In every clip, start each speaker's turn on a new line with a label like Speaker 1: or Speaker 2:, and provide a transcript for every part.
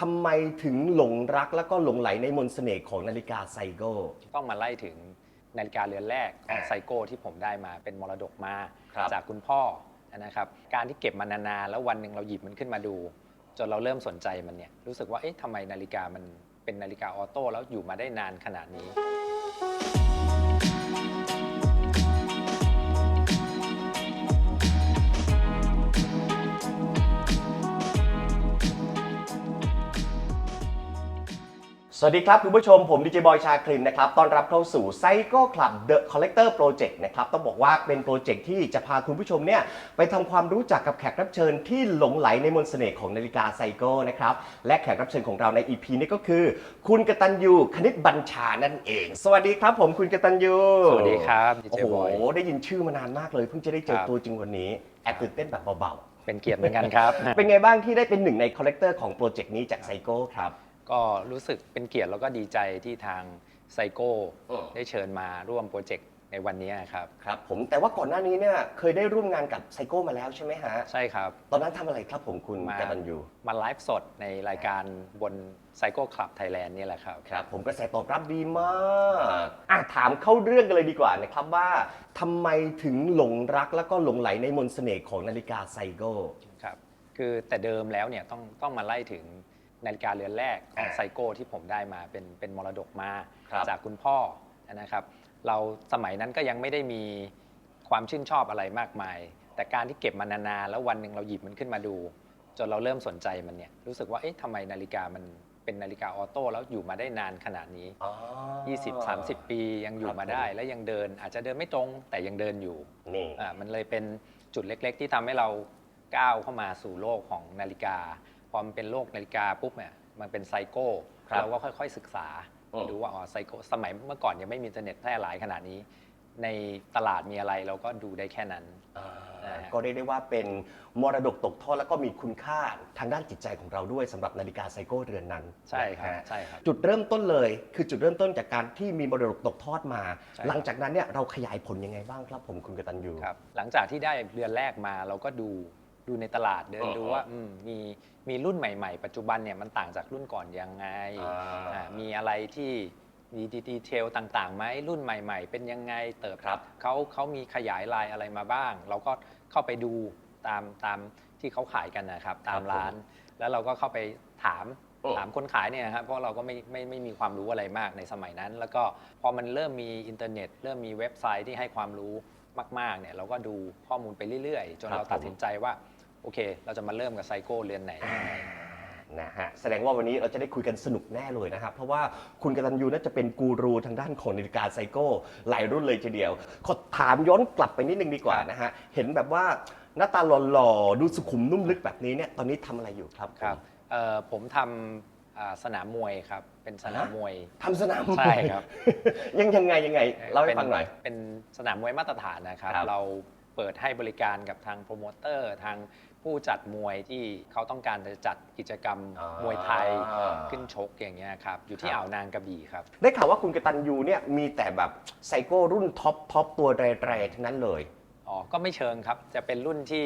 Speaker 1: ทำไมถึงหลงรักแล้วก็หลงไหลในมนต์เสน่ห์ของนาฬิกาไซโก้
Speaker 2: ต้องมาไล่ถึงนาฬิกาเรือนแรกของ
Speaker 1: อ่า
Speaker 2: ไซโก้ที่ผมได้มาเป็นมรดกมา
Speaker 1: ครับ
Speaker 2: จากคุณพ่อนะครับการที่เก็บมานานๆแล้ววันหนึ่งเราหยิบมันขึ้นมาดู จนเราเริ่มสนใจมันเนี่ยรู้สึกว่าเอ๊ะทำไมนาฬิกามันเป็นนาฬิกาออโต้แล้วอยู่มาได้นานขนาดนี้
Speaker 1: สวัสดีครับ คุณผู้ชมผมดีเจบอยชาคลินนะครับต้อนรับเข้าสู่ Psycho Club The Collector Project นะครับต้องบอกว่าเป็นโปรเจกต์ที่จะพาคุณผู้ชมเนี่ยไปทำความรู้จักกับแขกรับเชิญที่หลงไหลในมนต์เสน่ห์ของนาฬิกาไซโก้นะครับและแขกรับเชิญของเราใน EP นี้ก็คือ คุณกตัญญูคณิตบัญชานั่นเอง สวัสดีครับผมคุณกตัญญู
Speaker 2: สวัสดีครับดี
Speaker 1: โอ้
Speaker 2: เจ
Speaker 1: โห
Speaker 2: บอย
Speaker 1: ได้ยินชื่อมานานมากเลยเพิ่งจะได้เจอ
Speaker 2: ครับ
Speaker 1: ตัวจริงวันนี้แอบตื่นเต้นแบบเบา
Speaker 2: เป็นเกียรติเหมือนกันครับ
Speaker 1: ๆเป็นไงบ้างที่ได้เป็นหนึ่งในคอลเลกเตอร์ของโปรเจกต์นี้จากไซโก้ครับ
Speaker 2: ก็รู้สึกเป็นเกียรติแล้วก็ดีใจที่ทางไซโก้
Speaker 1: อืม
Speaker 2: ได้เชิญมาร่วมโปรเจกต์ในวันนี้ครับ
Speaker 1: ครับผมแต่ว่าก่อนหน้านี้เนี่ยเคยได้ร่วมงานกับไซโก้มาแล้วใช่ไหมฮะ
Speaker 2: ใช่ครับ
Speaker 1: ตอนนั้นทำอะไรครับผมคุณ
Speaker 2: มา
Speaker 1: กตันยู
Speaker 2: มาไลฟ์สดในรายการบนไซโก้คลับไทยแลนด์นี่แหละครับ
Speaker 1: ครับ ผมกระแสตอบรับดีมากอะถามเข้าเรื่องกันเลยดีกว่านะครับว่าทำไมถึงหลงรักแล้วก็หลงไหลในมนต์เสน่ห์ของนาฬิกาไซโก้
Speaker 2: ครับ คือแต่เดิมแล้วเนี่ยต้องต้องมาไล่ถึง นาฬิกาเรือนแรกของ
Speaker 1: อ่า
Speaker 2: ไซโก้ที่ผมได้มาเป็นเป็นมรดกมา
Speaker 1: ครับ
Speaker 2: จากคุณพ่อนะครับ เราสมัยนั้นก็ยังไม่ได้มีความชื่นชอบอะไรมากมาย แต่การที่เก็บมานานๆแล้ววันหนึ่งเราหยิบมันขึ้นมาดู จนเราเริ่มสนใจมันเนี่ยรู้สึกว่าเอ๊ะทำไมนาฬิกามันเป็นนาฬิกาออโต้แล้วอยู่มาได้นานขนาดนี้
Speaker 1: อ๋อ
Speaker 2: 20 30 ปียังอยู่
Speaker 1: ครับ
Speaker 2: มาได้
Speaker 1: ผม
Speaker 2: และยังเดินอาจจะเดินไม่ตรงแต่ยังเดินอยู่
Speaker 1: นี่
Speaker 2: อ่ามันเลยเป็นจุดเล็กๆ ที่ทำให้เราก้าวเข้ามาสู่โลกของนาฬิกาพ อมันเป็นโลกนาฬิกาปุ๊บเนี่ยมันเป็นไซโก้
Speaker 1: ครับ
Speaker 2: เราก็ค่อย ๆ ศึกษา
Speaker 1: อืม
Speaker 2: ดูว่าอ๋อไซโก้สมัยเมื่อก่อนยังไม่มีอินเทอร์เน็ตแพร่หลายขนาดนี้ ในตลาดมีอะไรเราก็ดูได้แค่นั้น
Speaker 1: อ่า
Speaker 2: อ่า
Speaker 1: ก็เรียกได้ว่าเป็นมรดกตกทอดแล้วก็มีคุณค่าทางด้านจิตใจของเราด้วยสำหรับนาฬิกาไซโก้เรือนนั้น
Speaker 2: ใช่ครับ
Speaker 1: นะฮะ
Speaker 2: ใช่ครับ
Speaker 1: จุดเริ่มต้นเลย คือจุดเริ่มต้นจากการที่มีมรดกตกทอดมา
Speaker 2: ใช่ครับ
Speaker 1: หลังจากนั้นเนี่ยเราขยายผลยังไงบ้างครับผมคุณกตัญญู
Speaker 2: ครับหลังจากที่ได้เรือนแรกมาเราก็ดู ดูในตลาดเดิน
Speaker 1: อ่า
Speaker 2: ดูว่าอืมมีมีรุ่นใหม่ๆ ปัจจุบันเนี่ยมันต่างจากรุ่นก่อนยังไง
Speaker 1: อ่า
Speaker 2: อ่ามีอะไรที่มีดีเทลต่างๆไหมรุ่นใหม่ ๆ เป็นยังไงเติบ
Speaker 1: ครับ
Speaker 2: เขาเขามีขยายลายอะไรมาบ้าง เราก็เข้าไปดูตามตามที่เขาขายกันนะครับ ตามร้าน แล้วเราก็เข้าไปถาม
Speaker 1: โอ้
Speaker 2: ถามคนขายเนี่ยนะครับเพราะเราก็ไม่ไม่ไม่มีความรู้อะไรมากในสมัยนั้น แล้วก็พอมันเริ่มมีอินเทอร์เน็ต เริ่มมีเว็บไซต์ที่ให้ความรู้มากๆเนี่ยเราก็ดูข้อมูลไปเรื่อยๆ จน
Speaker 1: ครับ
Speaker 2: เราตัด
Speaker 1: ผม
Speaker 2: สินใจว่า โอเค เราจะมาเริ่มกับไซโก้เรือนไหนยังไง
Speaker 1: นะฮะแสดงว่าวันนี้เราจะได้คุยกันสนุกแน่เลยนะครับ เพราะว่าคุณกตัญญูน่าจะเป็นกูรูทางด้านของนาฬิกาไซโก้หลายรุ่นเลยทีเดียว ขอถามย้อนกลับไปนิดนึงดีกว่านะฮะ เห็นแบบว่าหน้าตาหล่อๆ ดูสุขุมนุ่มลึกแบบนี้เนี่ยตอนนี้ทำอะไรอยู่ครับ
Speaker 2: ครับเอ่อผมทำอ่าสนามมวยครับ เป็นสนามมวย
Speaker 1: ทำสนามมวย
Speaker 2: ใช่ครับ
Speaker 1: ยังยังไงยังไงเล่าให้ฟังหน่อย
Speaker 2: เป็นเป็นสนามมวยมาตรฐานนะครับ
Speaker 1: ครับ
Speaker 2: เราเปิดให้บริการกับทางโปรโมเตอร์ทาง ผู้จัดมวยที่เขาต้องการจะจัดกิจกรรมมวยไทยขึ้นชกอย่างเงี้ยครับอยู่ที่
Speaker 1: ครับ
Speaker 2: อ่าวนางกระบี่ครับ
Speaker 1: ได้ข่าวว่าคุณกตัญญูเนี่ยมีแต่แบบไซโก้รุ่นท็อปท็อปตัวแรงๆทั้งนั้นเลย
Speaker 2: อ๋อ ก็ไม่เชิงครับ จะเป็นรุ่นที่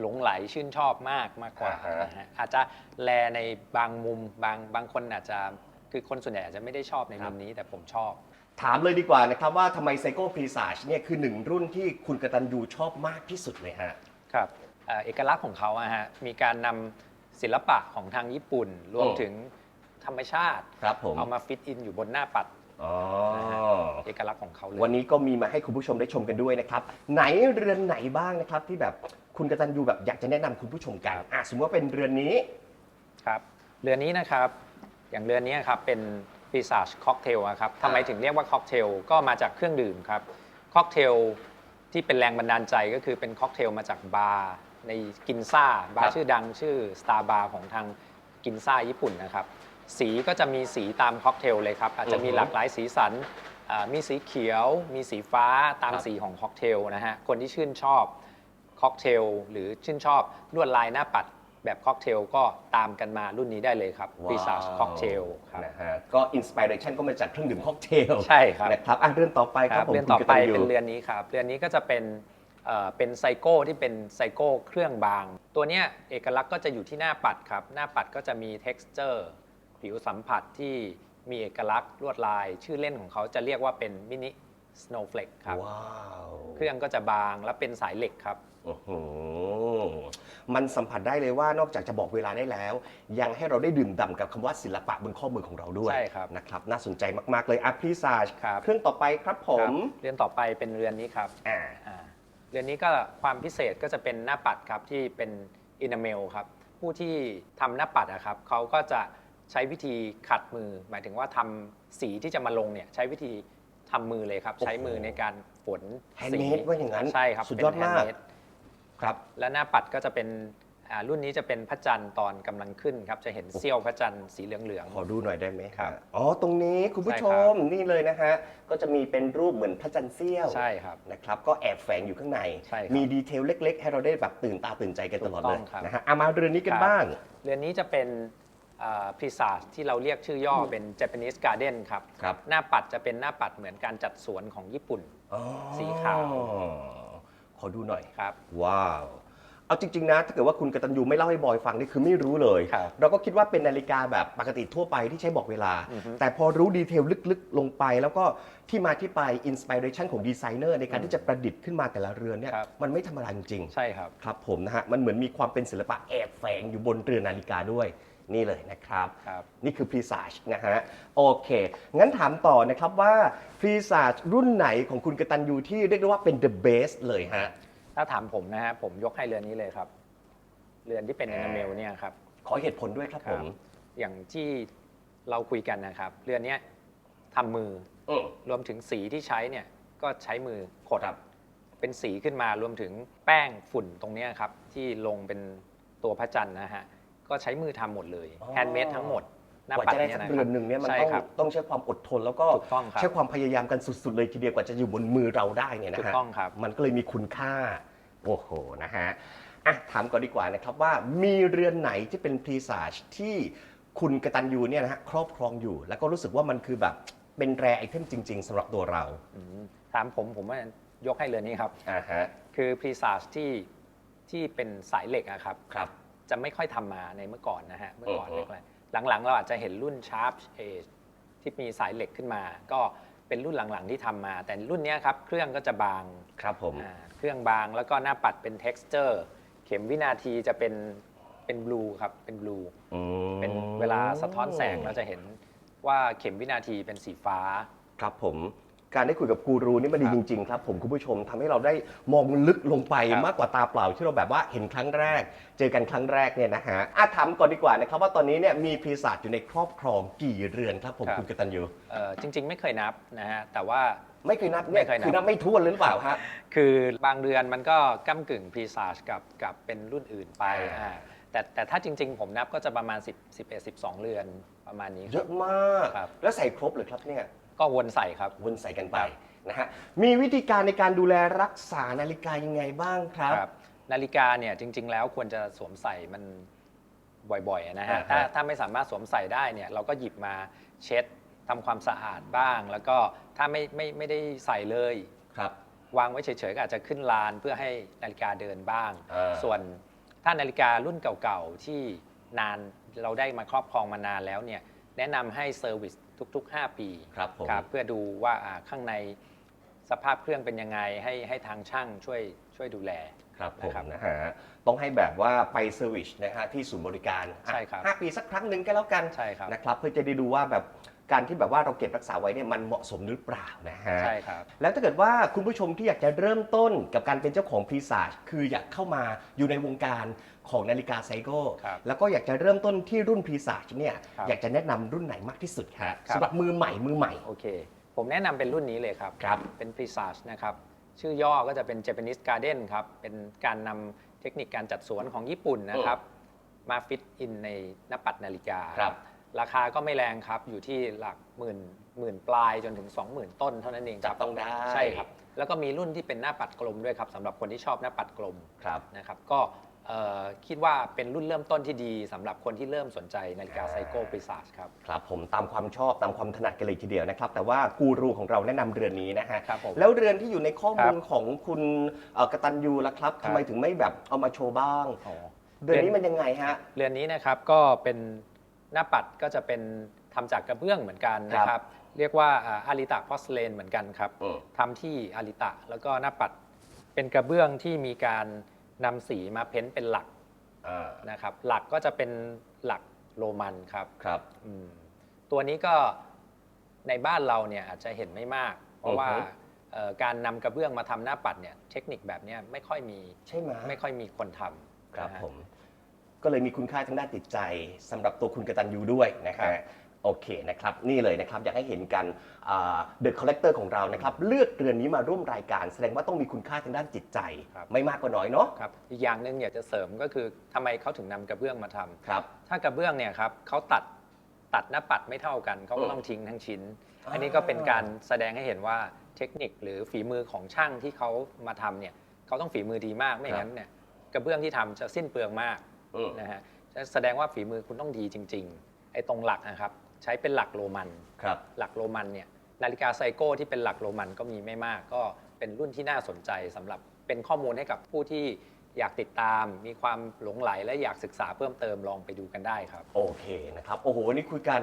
Speaker 2: หลงไหลชื่นชอบมากมากกว่า
Speaker 1: อ่าฮะ
Speaker 2: นะฮะอาจจะแลในบางมุมบางบางคนอาจจะคือคนส่วนใหญ่อาจจะไม่ได้ชอบในมุมนี้แต่ผมชอบ
Speaker 1: ถามเลยดีกว่านะครับว่าทำไมไซโก้พรีซาชเนี่ยคือหนึ่งรุ่นที่คุณกตัญญูชอบมากที่สุดเลยฮะ
Speaker 2: ครับ เอ่อเอกลักษณ์ของเขาอะฮะมีการนำศิลปะของทางญี่ปุ่น รวม
Speaker 1: โอ้
Speaker 2: ถึงธรรมชาติ
Speaker 1: ครับผม
Speaker 2: เอามาฟิตอินอยู่บนหน้าปัด
Speaker 1: อ๋อ
Speaker 2: เอกลักษณ์ของเขาเลย
Speaker 1: วันนี้ก็มีมาให้คุณผู้ชมได้ชมกันด้วยนะครับ ไหนเรือนไหนบ้างนะครับ ที่แบบคุณกตัญญูแบบอยากจะแนะนำคุณผู้ชมกันอะสมมติว่าเป็นเรือนนี้
Speaker 2: ครับเรือนนี้นะครับ อย่างเรือนนี้ครับเป็นปีศาจค็อกเทลครับทำไมถึงเรียกว่าค็อกเทลก็มาจากเครื่องดื่มครับค็อกเทลที่เป็นแรงบันดาลใจก็คือเป็นค็อกเทลมาจากบาร์ ในกินซ่าบา
Speaker 1: ครั
Speaker 2: ร์
Speaker 1: บ
Speaker 2: ชื่อดังชื่อ Star Bar ของทางกินซ่าญี่ปุ่นนะครับ สีก็จะมีสีตามค็อกเทลเลยครับ อาจจะมีหลากหลายสีสันอ่ามีสีเขียว มีสีฟ้าตาม
Speaker 1: ครับ
Speaker 2: สีของค็อกเทลนะฮะคนที่ชื่นชอบค็อกเทลหรือชื่นชอบลวดลายหน้าปัดแบบค็อกเทลก็ตามกันมารุ่นนี้ได้เลยครับปีศาจค็อกเทลครับ
Speaker 1: นะฮะก็อินสปิเรชันก็มาจากเครื่องดื่มค็อกเทล
Speaker 2: ใช่ครับ
Speaker 1: นะครับอะเรือนต่อไป
Speaker 2: ค
Speaker 1: ครั
Speaker 2: รั
Speaker 1: บบผม
Speaker 2: เรือนต่อไป
Speaker 1: คุณกตัญญู
Speaker 2: เป็นเรือนนี้ครับเรือนนี้ก็จะเป็น เอ่อเป็นไซโก้ที่เป็นไซโก้เครื่องบาง ตัวเนี้ยเอกลักษณ์ก็จะอยู่ที่หน้าปัดครับ หน้าปัดก็จะมี texture ผิวสัมผัสที่มีเอกลักษณ์ลวดลาย ชื่อเล่นของเขาจะเรียกว่าเป็นมินิ snowflake ครับ
Speaker 1: ว้าว
Speaker 2: เครื่องก็จะบางและเป็นสายเหล็กครับ
Speaker 1: อื้อหือมันสัมผัสได้เลยว่านอกจากจะบอกเวลาได้แล้ว ยังให้เราได้ดื่มด่ำกับคำว่าศิลปะบนข้อมือของเราด้วย
Speaker 2: ใช่ครับ
Speaker 1: นะครับ น่าสนใจมาก ๆ เลยอัพรีซาจ
Speaker 2: ครับ
Speaker 1: เครื่องต่อไปครับผ
Speaker 2: ครั
Speaker 1: ม
Speaker 2: บเรือนต่อไปเป็นเรือนนี้ครับ
Speaker 1: อ่า
Speaker 2: อ่าเรือนนี้ก็ความพิเศษก็จะเป็นหน้าปัดครับที่เป็นอินาเมลครับผู้ที่ทำหน้าปัดอะครับเขาก็จะใช้วิธีขัดมือ หมายถึงว่าทำสีที่จะมาลงเนี่ยใช้วิธีทำมือเลยครับ
Speaker 1: โอ้โห
Speaker 2: ใช้มือในการฝนสี
Speaker 1: Handmade ว่าอย่างนั้น
Speaker 2: ใช่ครับ
Speaker 1: สุดยอด
Speaker 2: เป็น
Speaker 1: มาก
Speaker 2: handmade
Speaker 1: ครับ
Speaker 2: และหน้าปัดก็จะเป็นอ่า รุ่นนี้จะเป็นพระจันทร์ตอนกำลังขึ้นครับ จะเห็นเสี้ยวพระจันทร์สีเหลือง
Speaker 1: ขอดูหน่อยได้ไหม
Speaker 2: ครับ
Speaker 1: อ๋อ ตรงนี้คุณผู้ช
Speaker 2: ใช่ครับ
Speaker 1: มนี่เลยนะฮะ ก็จะมีเป็นรูปเหมือนพระจันทร์เสี้ยว
Speaker 2: ๆใช่ครับ
Speaker 1: นะครับ ก็แอบแฝงอยู่ข้างใน
Speaker 2: ใช่ครับ
Speaker 1: มีดีเทลเล็ก ๆ ให้เราได้แบบตื่นตาตื่นใจกันตลอดเลย
Speaker 2: ถูกต้องครับ
Speaker 1: นะฮะเอามาเรือนนี้กัน
Speaker 2: ครับ
Speaker 1: บ้าง
Speaker 2: เรือนนี้จะเป็นพรีซาที่เราเรียกชื่อย่อเป็น Japanese Garden ครับ
Speaker 1: ครับ
Speaker 2: หน้าปัดจะเป็นหน้าปัดเหมือนการจัดสวนของญี่ปุ่น
Speaker 1: อ๋อ
Speaker 2: สีขาว
Speaker 1: ขอดูหน่อย
Speaker 2: ครับ
Speaker 1: ว้าว เอาจริงๆนะถ้าเกิดว่าคุณกตัญญูไม่เล่าให้บอยฟังนี่คือไม่รู้เลย
Speaker 2: ครับ
Speaker 1: เราก็คิดว่าเป็นนาฬิกาแบบปกติทั่วไปที่ใช้บอกเวลา
Speaker 2: อือฮึ
Speaker 1: แต่พอรู้ดีเทลลึกๆ ลงไป แล้วก็ที่มาที่ไปอินสปิเรชันของดีไซเนอร์ในการที่จะประดิษฐ์ขึ้นมาแต่ละเรือนเนี่ย
Speaker 2: ครับ
Speaker 1: มันไม่ธรรมดาจริง
Speaker 2: ใช่ครับ
Speaker 1: ๆครับผมนะฮะ มันเหมือนมีความเป็นศิลปะแอบแฝงอยู่บนเรือนนาฬิกาด้วยนี่เลยนะครับ
Speaker 2: ครับ
Speaker 1: นี่คือ Presage นะฮะ โอเค งั้นถามต่อนะครับว่า Presage รุ่นไหนของคุณกตัญญูที่เรียกได้ว่าเป็น the best เลยฮะ
Speaker 2: ถ้าถามผมนะฮะผมยกให้เรือนนี้เลยครับ เรือนที่เป็น
Speaker 1: อ่า
Speaker 2: e น a เมลเนี่ยครับ
Speaker 1: ขอเหตุผลด้วยครับผม
Speaker 2: อย่างที่เราคุยกันนะครับ เรือนเนี้ยทำมือ
Speaker 1: อืม
Speaker 2: รวมถึงสีที่ใช้เนี่ยก็ใช้มือขด
Speaker 1: ครับ
Speaker 2: เป็นสีขึ้นมารวมถึงแป้งฝุ่นตรงเนี้ยครับ ที่ลงเป็นตัวพระจันทร์นะฮะก็ใช้มือทำหมดเลย
Speaker 1: อ๋อ
Speaker 2: แฮนด์เมดทั้งหมด หน้าก
Speaker 1: ว่า
Speaker 2: ปัด
Speaker 1: จะได้
Speaker 2: เนี่ย
Speaker 1: สัก
Speaker 2: นะค
Speaker 1: เรื
Speaker 2: รั
Speaker 1: อนหนึ่งเนี่ยมัน
Speaker 2: ใช่
Speaker 1: ต้อง
Speaker 2: ครับ
Speaker 1: ต้องใช้ความอดทน แล้วก็
Speaker 2: ถูกต้องครับ
Speaker 1: ใช้ความพยายามกันสุดๆเลยทีเดียวกว่าจะอยู่บนมือเราได้เนี่ยนะ
Speaker 2: ถูก
Speaker 1: ฮะ
Speaker 2: ต้องครับ
Speaker 1: มันก็เลยมีคุณค่า โอ้โห นะฮะอะถามก่อนดีกว่านะครับว่ามีเรือนไหนที่เป็น Presage ที่คุณกตัญญูเนี่ยนะฮะครอบครองอยู่ แล้วก็รู้สึกว่ามันคือแบบเป็นแรไอเทมจริง ๆสำหรับตัวเรา
Speaker 2: อืมถามผมผมว่ายกให้เรือนนี้ครับ
Speaker 1: อ่าฮะ
Speaker 2: คือพรีซาจที่ที่เป็นสายเหล็กอะครับ
Speaker 1: ครับ
Speaker 2: จะไม่ค่อยทำมาในเมื่อก่อนนะฮะเมื่อก่อน
Speaker 1: อือฮึ
Speaker 2: แรกๆ หลังๆ เราอาจจะเห็นรุ่น Sharp Edge ที่มีสายเหล็กขึ้นมา ก็เป็นรุ่นหลังๆที่ทำมา แต่รุ่นเนี้ยครับเครื่องก็จะบาง
Speaker 1: ครับผม
Speaker 2: อ่าเครื่องบางแล้วก็หน้าปัดเป็น texture เข็มวินาทีจะเป็นเป็นบลูครับเป็นบลู
Speaker 1: อืม
Speaker 2: เป็นเวลาสะท้อนแสงเราจะเห็นว่าเข็มวินาทีเป็นสีฟ้า
Speaker 1: ครับผม การได้คุยกับกูรูนี่มันดี
Speaker 2: ครับ
Speaker 1: จริงๆครับผมคุณผู้ชมทำให้เราได้มองลึกลงไป
Speaker 2: ครับ
Speaker 1: มากกว่าตาเปล่าที่เราแบบว่าเห็นครั้งแรก เจอกันครั้งแรกเนี่ยนะฮะอะถามก่อนดีกว่านะครับว่าตอนนี้เนี่ยมีพรีสัตอยู่ในครอบครองกี่เรือนครับผม
Speaker 2: ครับ
Speaker 1: คุณกตัญญู
Speaker 2: เอ่อจริง ๆ ไม่เคยนับนะฮะแต่ว่า
Speaker 1: ไม่เคยนับเนี่ย
Speaker 2: ไม่เคยนับ
Speaker 1: คือนับไม่ถ้วนเลยหรือเปล่าฮะ
Speaker 2: คือบางเรือนมันก็ก้ากึ่งพรีซาจกับกับเป็นรุ่นอื่นไป
Speaker 1: อ่า
Speaker 2: อ่าแต่แต่ถ้าจริง ๆ ผมนับก็จะประมาณ 10 11 12 เรือนประมาณนี้ค
Speaker 1: เย
Speaker 2: รับ
Speaker 1: อะมาก
Speaker 2: ครับ
Speaker 1: แล้วใส่ครบเลยครับเนี่ย
Speaker 2: ก็วนใส่ครับ
Speaker 1: วนใส่กันไป
Speaker 2: ครับ
Speaker 1: นะฮะมีวิธีการในการดูแลรักษานาฬิกายังไงบ้างครับ
Speaker 2: ครับ นาฬิกาเนี่ยจริง ๆ แล้วควรจะสวมใส่มันบ่อยๆนะฮะ
Speaker 1: อ่าฮะ
Speaker 2: ถ้าถ้าไม่สามารถสวมใส่ได้เนี่ยเราก็หยิบมาเช็ดทำความสะอาดบ้าง แล้วก็ถ้าไม่ไม่ไม่ได้ใส่เลย
Speaker 1: ครับ
Speaker 2: วางไว้เฉยๆก็อาจจะขึ้นลานเพื่อให้นาฬิกาเดินบ้าง
Speaker 1: อ่า
Speaker 2: ส่วนถ้านาฬิการุ่นเก่าๆ ที่นานเราได้มาครอบครองมานานแล้วเนี่ยแนะนำให้เซอร์วิส ทุกๆ 5 ปี
Speaker 1: ครับผม
Speaker 2: เพื่อดูว่าอ่าข้างในสภาพเครื่องเป็นยังไงให้ให้ทางช่างช่วยช่วยดูแล
Speaker 1: ครับผม
Speaker 2: นะครับ
Speaker 1: นะฮะต้องให้แบบว่าไปเซอร์วิสนะฮะที่ศูนย์บริการอะ
Speaker 2: ใช่ครับ
Speaker 1: ห้าปีสักครั้งหนึ่งก็แล้วกัน
Speaker 2: ใช่ครับ
Speaker 1: นะครับเพื่อจะได้ดูว่าแบบ การที่แบบว่าเราเก็บรักษาไว้เนี่ยมันเหมาะสมหรือเปล่านะฮะ
Speaker 2: ใช่ครับ
Speaker 1: แล้วถ้าเกิดว่าคุณผู้ชมที่อยากจะเริ่มต้นกับการเป็นเจ้าของพรีซาจคืออยากเข้ามาอยู่ในวงการของนาฬิกาไซโก้
Speaker 2: ครับ
Speaker 1: แล้วก็อยากจะเริ่มต้นที่รุ่นพรีซาจเนี่ย
Speaker 2: ครับ
Speaker 1: อยากจะแนะนำรุ่นไหนมากที่สุดครับ
Speaker 2: ครับ
Speaker 1: สำหรับมือใหม่มือใหม่
Speaker 2: โอเค ผมแนะนำเป็นรุ่นนี้เลยครับ
Speaker 1: ครับ
Speaker 2: เป็น Presage นะครับ ชื่อย่อก็จะเป็น Japanese Garden ครับ เป็นการนำเทคนิคการจัดสวนของญี่ปุ่นนะครับ มาฟิตอินในหน้าปัดนาฬิกา
Speaker 1: ครับ
Speaker 2: ราคาก็ไม่แรงครับ อยู่ที่หลักหมื่นหมื่นปลายจนถึง 20,000 ต้นเท่านั้นเองค
Speaker 1: จั
Speaker 2: รั
Speaker 1: บบต้องได้
Speaker 2: ใช่ครับ แล้วก็มีรุ่นที่เป็นหน้าปัดกลมด้วยครับสำหรับคนที่ชอบหน้าปัดกลม
Speaker 1: ครับ
Speaker 2: นะครับก็เอ่อคิดว่าเป็นรุ่นเริ่มต้นที่ดีสำหรับคนที่เริ่มสนใจนาฬิกาไซโก้ปริซาสครับ
Speaker 1: ครับผมตามความชอบตามความถนัดกันเลยทีเดียวนะครับ แต่ว่ากูรูของเราแนะนำเรือนนี้นะฮะ
Speaker 2: ครับผม
Speaker 1: แล้วเรือนที่อยู่ในข้อมูล
Speaker 2: ครับ
Speaker 1: ของคุณเอ่อกตันยูล่ะครับ
Speaker 2: ครั
Speaker 1: ทำ
Speaker 2: บ
Speaker 1: ไมถึงไม่แบบเอามาโชว์บ้าง
Speaker 2: อ๋อ
Speaker 1: เรือนนี้มันยังไงฮะ
Speaker 2: เรือนนี้นะครับก็เป็น หน้าปัดก็จะเป็นทำจากกระเบื้องเหมือนกันนะค
Speaker 1: ครั
Speaker 2: รับ
Speaker 1: บ
Speaker 2: เรียกว่าอาริตะพอสเลนเหมือนกันครับ
Speaker 1: อืม
Speaker 2: ทำที่อาริตะแล้วก็หน้าปัดเป็นกระเบื้องที่มีการนำสีมาเพ้นท์เป็นหลัก
Speaker 1: อ่า
Speaker 2: นะครับ หลักก็จะเป็นหลักโรมันครับ
Speaker 1: ครับ
Speaker 2: อืมตัวนี้ก็ในบ้านเราเนี่ยอาจจะเห็นไม่มาก เพราะว่า
Speaker 1: อือฮึ
Speaker 2: เอ่อการนำกระเบื้องมาทำหน้าปัดเนี่ยเทคนิคแบบเนี้ยไม่ค่อยมี
Speaker 1: ใช่ไหม
Speaker 2: ไม่ค่อยมีคนทำ
Speaker 1: ครับ
Speaker 2: นะฮะ
Speaker 1: ผม ก็เลยมีคุณค่าทางด้านจิตใจสำหรับตัวคุณกตันยูด้วยนะค
Speaker 2: ครั
Speaker 1: รับ บ โอเคนะครับ นี่เลยนะครับ อยากให้เห็นกันเดอะคอลเลกเตอร์ของเรานะครับ เลือกเรือนนี้มาร่วมรายการ แสดงว่าต้องมีคุณค่าทางด้านจิตใจ
Speaker 2: ครับ
Speaker 1: ไม่มากก็น้อยเนาะ
Speaker 2: ครับอีกอย่างหนึ่งอยากจะเสริมก็คือทำไมเขาถึงนำกระเบื้องมาทำ
Speaker 1: ครับ
Speaker 2: ถ้ากระเบื้องเนี่ยครับเขาตัดตัดหน้าปัดไม่เท่ากันเขาก็
Speaker 1: อืม
Speaker 2: ต้องทิ้งทั้งชิ้น
Speaker 1: อ่า
Speaker 2: อันนี้ก็เป็นการแสดงให้เห็นว่าเทคนิคหรือฝีมือของช่างที่เขามาทำเนี่ยเขาต้องฝีมือดีมากไม่อย่างนั้นเนี่ยกระเบื้องที่ทำจะสิ้นเปลืองมาก
Speaker 1: อืม
Speaker 2: นะฮะแสดงว่าฝีมือคุณต้องดีจริง ๆ ไอ้ตรงหลักนะครับ ใช้เป็นหลักโรมัน
Speaker 1: ครับ
Speaker 2: หลักโรมันเนี่ยนาฬิกาไซโก้ที่เป็นหลักโรมันก็มีไม่มาก ก็เป็นรุ่นที่น่าสนใจสำหรับเป็นข้อมูลให้กับผู้ที่ อยากติดตาม มีความหลงไหลและอยากศึกษาเพิ่มเติมลองไปดูกันได้ครับ
Speaker 1: โอเคนะครับโอ้โหนี่คุยกัน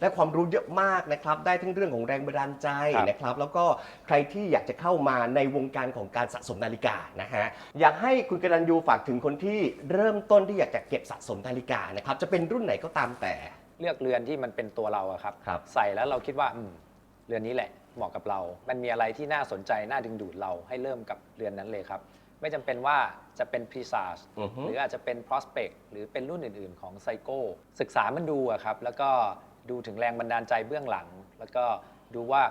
Speaker 1: ได้ความรู้เยอะมากนะครับได้ทั้งเรื่องของแรงบันดาลใจ
Speaker 2: ครับ
Speaker 1: นะครับ แล้วก็ใครที่อยากจะเข้ามาในวงการของการสะสมนาฬิกานะฮะอยากให้คุณกรันยูฝากถึงคนที่เริ่มต้นที่อยากจะเก็บสะสมนาฬิกานะครับจะเป็นรุ่นไหนก็ตามแต่
Speaker 2: เลือกเรือนที่มันเป็นตัวเราอะครับ
Speaker 1: ครับ
Speaker 2: ใส่แล้วเราคิดว่าอืมเรือนนี้แหละเหมาะกับเรา มันมีอะไรที่น่าสนใจน่าดึงดูดเราให้เริ่มกับเรือนนั้นเลยครับ ไม่จำเป็นว่าจะเป็น p r e s a g e
Speaker 1: อือฮึ
Speaker 2: หรืออาจจะเป็น Prospect หรือเป็นรุ่นอื่น ๆ ของไซโก้ศึกษามันดูอะครับ แล้วก็ดูถึงแรงบันดาลใจเบื้องหลัง แล้วก็ดูว่า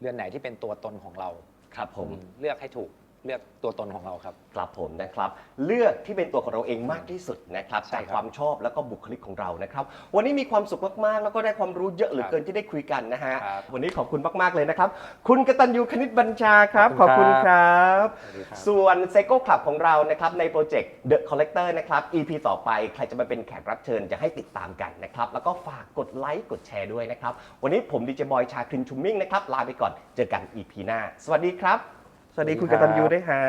Speaker 2: เรือนไหนที่เป็นตัวตนของเรา
Speaker 1: ครับผม
Speaker 2: เลือกให้ถูก เลือกตัวตนของเราครับ
Speaker 1: ครับผมนะครับ เลือกที่เป็นตัวของเราเองมากที่สุดนะครับ
Speaker 2: ใช่
Speaker 1: จาก
Speaker 2: ครับ
Speaker 1: ความชอบแล้วก็บุคลิกของเรานะครับ วันนี้มีความสุขมากๆ แล้วก็ได้ความรู้เยอะเหลือเกินที่ได้คุยกันนะฮะ
Speaker 2: ครับ
Speaker 1: วันนี้ขอบคุณมากๆเลยนะครับ คุณกตัญญูคณิตบัญชาครับข
Speaker 2: ข
Speaker 1: อ
Speaker 2: อ
Speaker 1: บบ
Speaker 2: คุ
Speaker 1: คุณ
Speaker 2: ณ
Speaker 1: ค
Speaker 2: ครั
Speaker 1: รับ
Speaker 2: สวัสดีครับ
Speaker 1: ส่วนไซโก้คลับของเรานะครับในโปรเจกต์ The Collector นะครับ EP ต่อไปใครจะมาเป็นแขกรับเชิญจะให้ติดตามกันนะครับ แล้วก็ฝากกดไลค์กดแชร์ด้วยนะครับ วันนี้ผมดีเจบอยชาครินชุมมิ่งนะครับ ลาไปก่อนเจอกัน EP หน้า สวัสดีครับ สวัสดีคุณกตัญญูด้วยฮะ